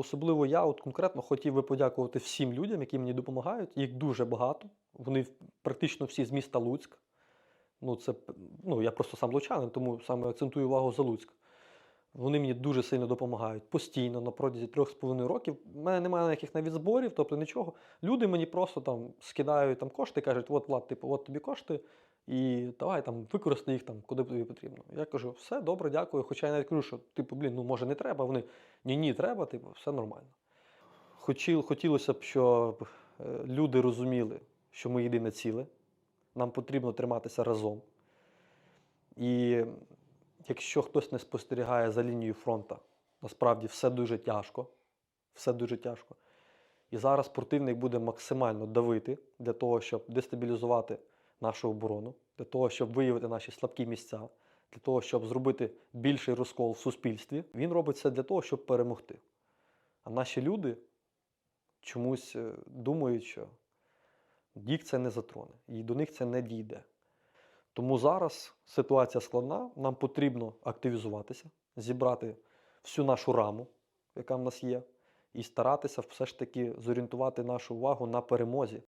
особливо я от конкретно хотів би подякувати всім людям, які мені допомагають. Їх дуже багато. Вони практично всі з міста Луцьк. Ну, це, ну, я просто сам лучанин, тому саме акцентую увагу за Луцьк. Вони мені дуже сильно допомагають постійно на протязі трьох з половиною років. У мене немає ніяких навіть зборів, тобто нічого. Люди мені просто там скидають там кошти, кажуть, от Влад, типу, от тобі кошти, і давай там використай їх там, куди тобі потрібно. Я кажу, все добре, дякую. Хоча я навіть кажу, що типу, блін, ну може не треба. Вони ні, ні, треба, типу, все нормально. Хотіл, хотілося б, щоб е, люди розуміли, що ми єдине ціле. Нам потрібно триматися разом. І якщо хтось не спостерігає за лінією фронту, насправді все дуже тяжко. Все дуже тяжко. І зараз противник буде максимально давити для того, щоб дестабілізувати нашу оборону, для того, щоб виявити наші слабкі місця, для того, щоб зробити більший розкол в суспільстві. Він робить це для того, щоб перемогти. А наші люди чомусь е, думають, що їх це не затроне, і до них це не дійде. Тому зараз ситуація складна, нам потрібно активізуватися, зібрати всю нашу раму, яка в нас є, і старатися все ж таки зорієнтувати нашу увагу на перемозі.